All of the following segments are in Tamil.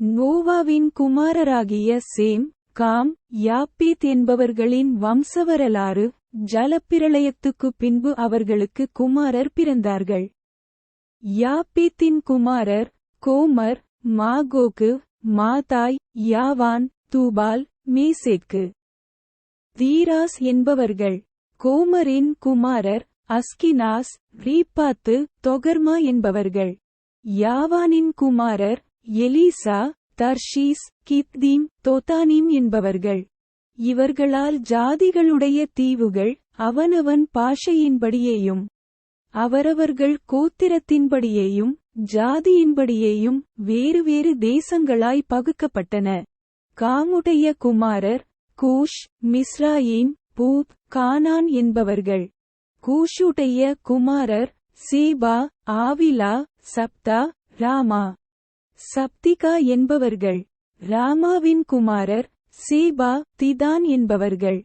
நோவாவின் குமாரராகிய சேம் காம் யாப்பீத் என்பவர்களின் வம்சவரலாறு ஜலப்பிரளயத்துக்குப் பின்பு அவர்களுக்கு குமாரர் பிறந்தார்கள். யாப்பீத்தின் குமாரர் கோமர் மாகோகு மாதாய் யாவான் தூபால் மேசேக்கு. தீராஸ் என்பவர்கள். கோமரின் குமாரர் அஸ்கினாஸ் ரீபாத்து தொகர்மா என்பவர்கள். யாவானின் குமாரர் எலீசா தர்ஷீஸ் கித்தீம் தோத்தானீம் என்பவர்கள். இவர்களால் ஜாதிகளுடைய தீவுகள் அவனவன் பாஷையின்படியேயும் அவரவர்கள் கோத்திரத்தின்படியேயும் ஜாதியின்படியேயும் வேறு வேறு தேசங்களாய் பகுக்கப்பட்டன. காமுடைய குமாரர் கூஷ் மிஸ்ராயீம் பூப் கானான் என்பவர்கள். கூஷுடைய குமாரர் சீபா ஆவிலா சப்தா ராமா. சப்திகா என்பவர்கள் ராமாவின் குமாரர் சேபா திதான் என்பவர்கள்.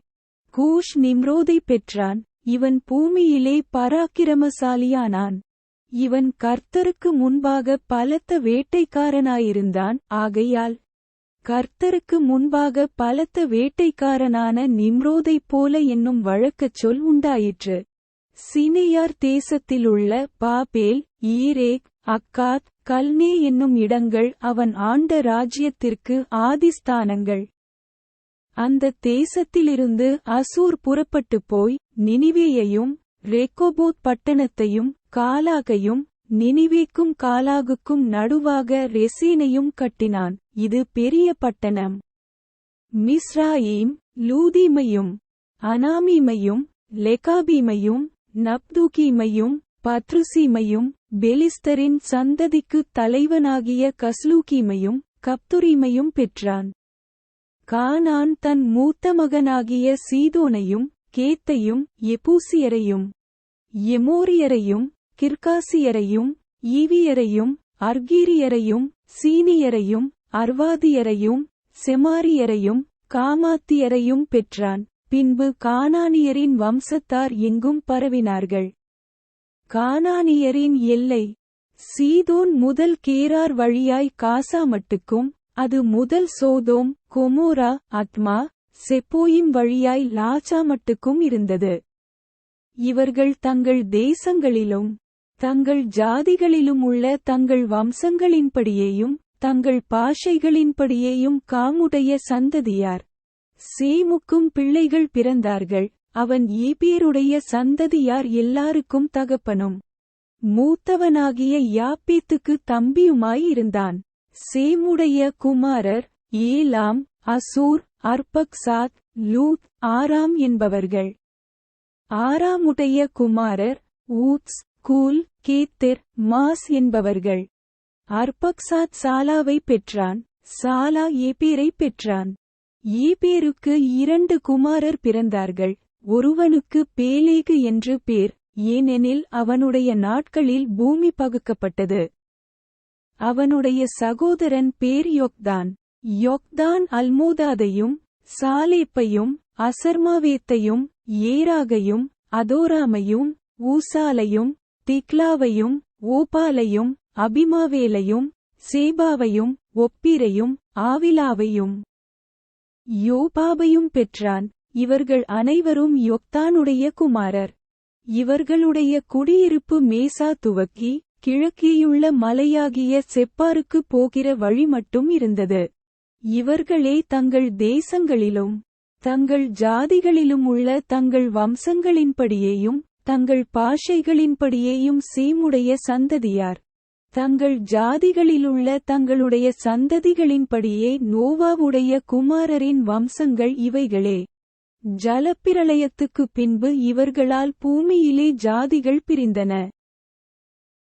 கூஷ் நிம்ரோதை பெற்றான் இவன் பூமியிலே பராக்கிரமசாலியானான். இவன் கர்த்தருக்கு முன்பாக பலத்த வேட்டைக்காரனாயிருந்தான் ஆகையால் கர்த்தருக்கு முன்பாக பலத்த வேட்டைக்காரனான நிம்ரோதைப் போல என்னும் வழக்கச் சொல் உண்டாயிற்று. சினையார் தேசத்திலுள்ள பாபேல் ஈரேக் அக்காத் கல்னே என்னும் இடங்கள் அவன் ஆண்ட ராஜ்யத்திற்கு ஆதிஸ்தானங்கள். அந்த தேசத்திலிருந்து அசூர் புறப்பட்டுப் போய் நினிவேயையும் ரெக்கோபோத் பட்டணத்தையும் காலாகையும் நினிவேக்கும் காலாகுக்கும் நடுவாக ரெசீனையும் கட்டினான். இது பெரிய பட்டணம். மிஸ்ராயீம் லூதீமையும் அனாமீமையும் லெகாபீமையும் நப்தூகீமையும் பத்ருசீமையும் பெலிஸ்தரின் சந்ததிக்குத் தலைவனாகிய கஸ்லூகீமையும் கப்துரீமையும் பெற்றான். கானான் தன் மூத்த மகனாகிய சீதோனையும் கேத்தையும் எபூசியரையும் எமோரியரையும் கிர்காசியரையும் ஈவியரையும் அர்கீரியரையும் சீனியரையும் அர்வாதியரையும் செமாரியரையும் காமாத்தியரையும் பெற்றான். பின்பு கானானியரின் வம்சத்தார் எங்கும் பரவினார்கள். கானானியரின் எல்லை சீதோன் முதல் கேரார் வழியாய் காசா மட்டுக்கும் அது முதல் சோதோம் கொமோரா அத்மா செப்போயிம் வழியாய் லாச்சா மட்டுக்கும் இருந்தது. இவர்கள் தங்கள் தேசங்களிலும் தங்கள் ஜாதிகளிலும் உள்ள தங்கள் வம்சங்களின்படியேயும் தங்கள் பாஷைகளின்படியேயும் காமுடைய சந்ததியார் சேமுக்கும் பிள்ளைகள் பிறந்தார்கள். அவன் ஈபேருடைய சந்ததியார் எல்லாருக்கும் தகப்பனும். மூத்தவனாகிய யாப்பீத்துக்கு தம்பியுமாயிருந்தான். சேமுடைய குமாரர் ஏலாம் அசூர் அர்பக்சாத் லூத் ஆராம் என்பவர்கள். ஆராமுடைய குமாரர் ஊத்ஸ் கூல் கேத்திர் மாஸ் என்பவர்கள். அர்பக்சாத் சாலாவை பெற்றான். சாலா ஏபேரை பெற்றான். ஈபேருக்கு இரண்டு குமாரர் பிறந்தார்கள். ஒருவனுக்கு பேலேகு என்று பேர் ஏனெனில் அவனுடைய நாட்களில் பூமி பகுக்கப்பட்டது. அவனுடைய சகோதரன் பேர் யொக்தான். யொக்தான் அல்மோதாதையும் சாலேப்பையும் அசர்மாவேத்தையும் ஏராகையும் அதோராமையும் ஊசாலையும் திக்லாவையும் ஓபாலையும் அபிமாவேலையும் சேபாவையும் ஒப்பீரையும் ஆவிலாவையும். யோபாபையும் பெற்றான். இவர்கள் அனைவரும் யொக்தானுடைய குமாரர். இவர்களுடைய குடியிருப்பு மேசா துவக்கி கிழக்கேயுள்ள மலையாகிய செப்பாருக்கு போகிற வழி மட்டும் இருந்தது. இவர்களே தங்கள் தேசங்களிலும் தங்கள் ஜாதிகளிலும் உள்ள தங்கள் வம்சங்களின்படியேயும் தங்கள் பாஷைகளின்படியேயும் சீமுடைய சந்ததியார். தங்கள் ஜாதிகளிலுள்ள தங்களுடைய சந்ததிகளின்படியே நோவாவுடைய குமாரரின் வம்சங்கள் இவைகளே. ஜலப்பிரளயத்துக்குப் பின்பு இவர்களால் பூமியிலே ஜாதிகள் பிரிந்தன.